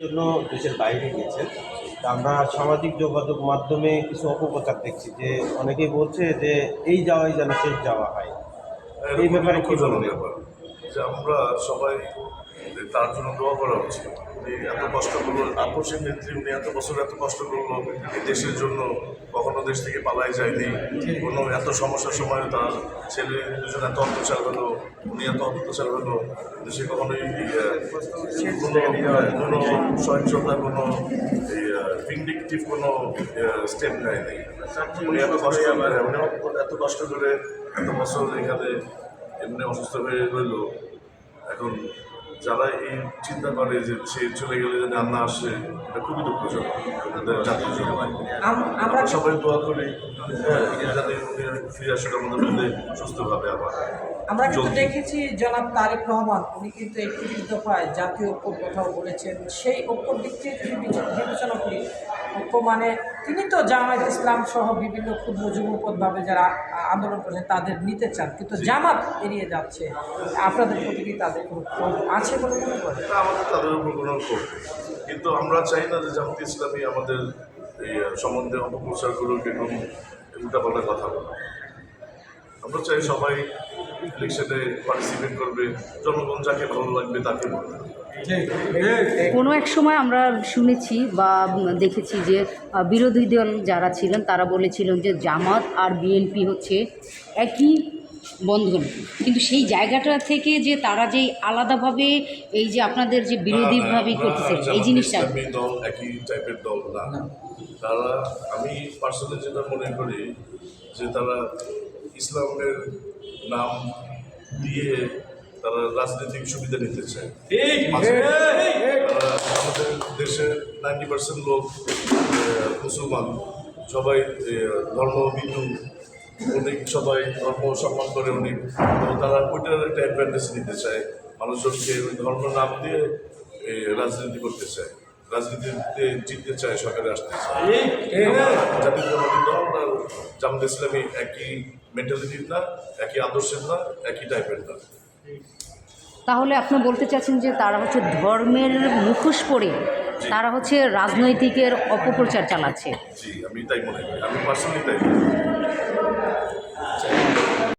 জন্য দেশের বাইরে গেছেন। তা আমরা সামাজিক যোগাযোগ মাধ্যমে কিছু অপপ্রচার দেখছি যে অনেকেই বলছে যে এই যাওয়াই যেন শেষ যাওয়া হয়। এই ব্যাপারে কি বলবেন? আমরা সবাই তার জন্য দোয়া করা উচিত। উনি এত কষ্ট করল আপসের নেত্রী উনি এত বছর এত কষ্ট করল এই দেশের জন্য কখনো দেশ থেকে পালাই যায়নি। কোনো এত সমস্যার সময় তার ছেলে দুজন এত অত্যাচার হলো উনি এত অত্যাচার হলো দেশে কখনোই কোনো কোনো সহিংসতা কোনো ভিন্ডিকটিভ কোনো স্টেপ নেয়নি। উনি এত কষ্ট এত কষ্ট করে এত বছর এখানে এমনি অসুস্থ হয়ে রইল এখন যারা এই চিন্তা করে যে সে চলে গেলে যদি আর না আসে এটা খুবই দুঃখজনক। জাতির জন্য আমরা সবাই দোয়া করি হ্যাঁ, যাতে ফিরে আসুক আমাদের মধ্যে সুস্থভাবে আবার আমরা কিন্তু দেখেছি জনাব তারেক রহমান উনি কিন্তু একত্রিশ দফায় জাতীয় ঐক্যর কথাও বলেছেন। সেই ঐক্যর দিক থেকে যদি বিচ- বিবেচনা করি মানে তিনি তো জামায়াত ইসলাম সহ বিভিন্ন ক্ষুদ্র যুগপদভাবে যারা আন্দোলন করেছেন তাদের নিতে চান কিন্তু জামাত এড়িয়ে যাচ্ছে। আপনাদের প্রতি কি তাদের কোনো আছে বলে মনে করেন? আমাদের তাদের উপর কোনো ক্ষোভ কিন্তু আমরা চাই না যে জামাত ইসলামী আমাদের এই সম্বন্ধে অপপ্রচারগুলোকে কোনো উল্টাপাল্টা কথা বলে আমরা চাই সবাই ইলেকশনে পার্টিসিপেট করবে জনগণ যাকে ভালো লাগবে তাকে ভোট কোনো এক সময় আমরা শুনেছি বা দেখেছি যে বিরোধী দল যারা ছিলেন তারা বলেছিলেন যে জামাত আর বিএনপি হচ্ছে একই বন্ধন। কিন্তু সেই জায়গাটা থেকে যে তারা যে আলাদাভাবে এই যে আপনাদের যে বিরোধীভাবে করতেছে এই জিনিসটা দল একই টাইপের দল না। তারা আমি পার্সোনালি যেটা মনে করি যে তারা ইসলামের নাম দিয়ে তারা রাজনৈতিক সুবিধা নিতে চায়। আমাদের দেশের নাইনটি পার্সেন্ট লোক মুসলমান। সবাই আহ, ধর্মবিন্দু অনেক সবাই ধর্ম সম্মান করে উনি। তো তারা ওইটার একটা অ্যাডভান্টেজ নিতে চায়। মানুষজনকে ওই ধর্ম নাম দিয়ে রাজনীতি করতে চায়। রাজনীতিতে জিততে চায় সরকারে আসতে চায় জাতীয়তাবাদী দল আর জামাত ইসলামী একই মেন্টালিটির না একই আদর্শের না একই টাইপের না। তাহলে আপনি বলতে চাচ্ছেন যে তারা হচ্ছে ধর্মের মুখোশ পরে তারা হচ্ছে রাজনৈতিকের অপপ্রচার চালাচ্ছে। জি আমি তাই মনে করি। আমি পার্সোনালি তাই